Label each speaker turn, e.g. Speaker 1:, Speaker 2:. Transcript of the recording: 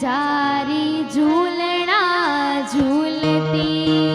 Speaker 1: જારી ઝૂલણા ઝૂલતી